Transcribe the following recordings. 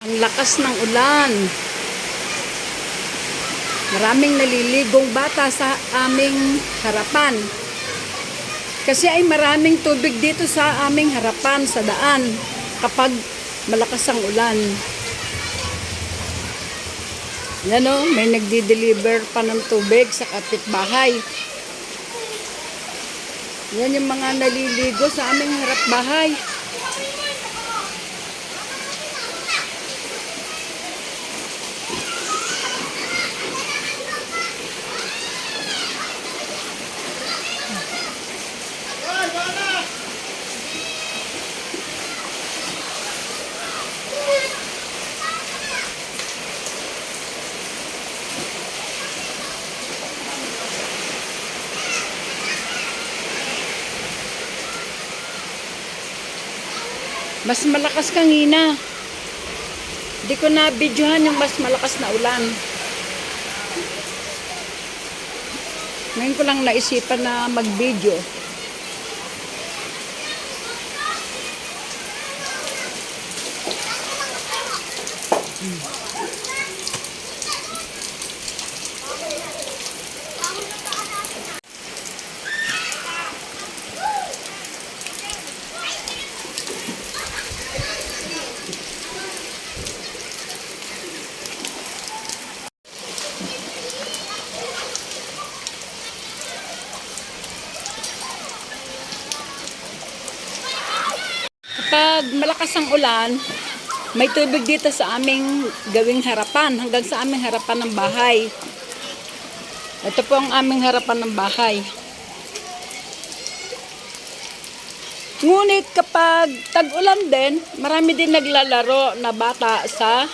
Ang lakas ng ulan. Maraming naliligong bata sa aming harapan. Kasi ay maraming tubig dito sa aming harapan sa daan kapag malakas ang ulan. Yan o, may nagdi-deliver pa ng tubig sa kapitbahay. Yan yung mga naliligo sa aming harap bahay. Mas malakas kangina. Di ko na videohan yung mas malakas na ulan. Ngayon ko lang naisipan na mag-video. Kapag malakas ang ulan, may tubig dito sa aming gawing harapan, hanggang sa aming harapan ng bahay. Ito po ang aming harapan ng bahay. Ngunit kapag tag-ulan din, marami din naglalaro na bata sa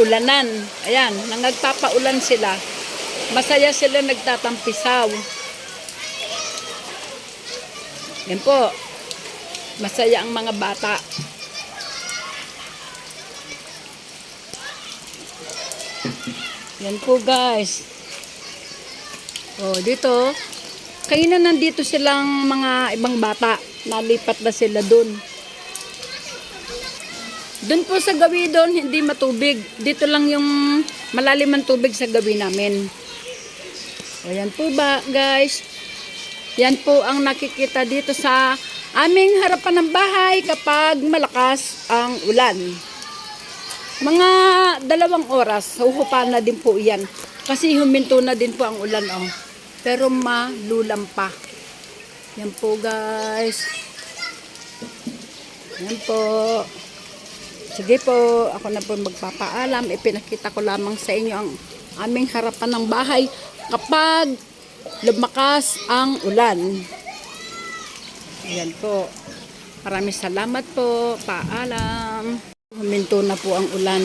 ulanan. Ayan, nang nagpapaulan sila. Masaya sila nagtatampisaw. Yan po. Masaya ang mga bata. Yan po guys. Oh, dito. Kayo na nandito silang mga ibang bata. Nalipat na sila dun. Doon po sa gawi doon, hindi matubig. Dito lang yung malalim ang tubig sa gawi namin. O yan po ba, guys? Yan po ang nakikita dito sa aming harapan ng bahay kapag malakas ang ulan. Mga dalawang oras, huhupa na din po yan. Kasi huminto na din po ang ulan, oh. Pero malulam pa. Yan po, guys. Yan po. Sige po, ako na po magpapaalam. Ipinakita ko lamang sa inyo ang aming harapan ng bahay kapag lumakas ang ulan. Ayan po. Maraming salamat po. Paalam. Huminto na po ang ulan.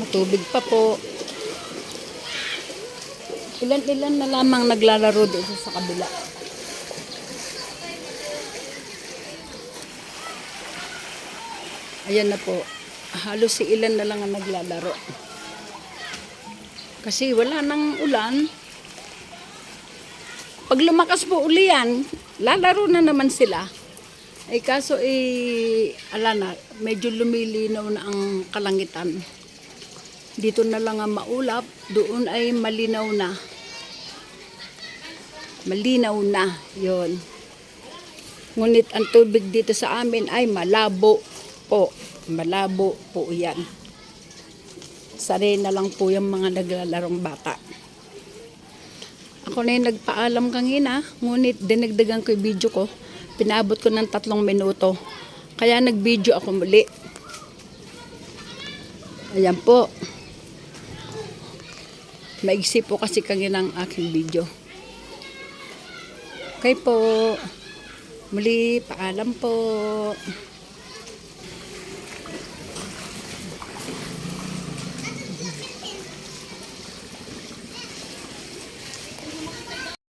Matubig pa po. Ilan-ilan na lamang naglalaro dito sa kabila. Ayan na po. Halos si ilan na lang ang naglalaro. Kasi wala nang ulan. Pag lumakas po uli lalaro na naman sila. Ay kaso eh, ala na, medyo lumilinaw na ang kalangitan. Dito na lang ang maulap, doon ay malinaw na. Malinaw na, yon. Ngunit ang tubig dito sa amin ay malabo po. Malabo po yan. Sari na lang po yung mga naglalarong bata. Ako na yung nagpaalam kanina, ngunit dinagdagan ko yung video ko. Pinaabot ko ng tatlong minuto. Kaya nag-video ako muli. Ayan po. Maigsi po kasi kanina ang aking video. Okay po. Muli, paalam po.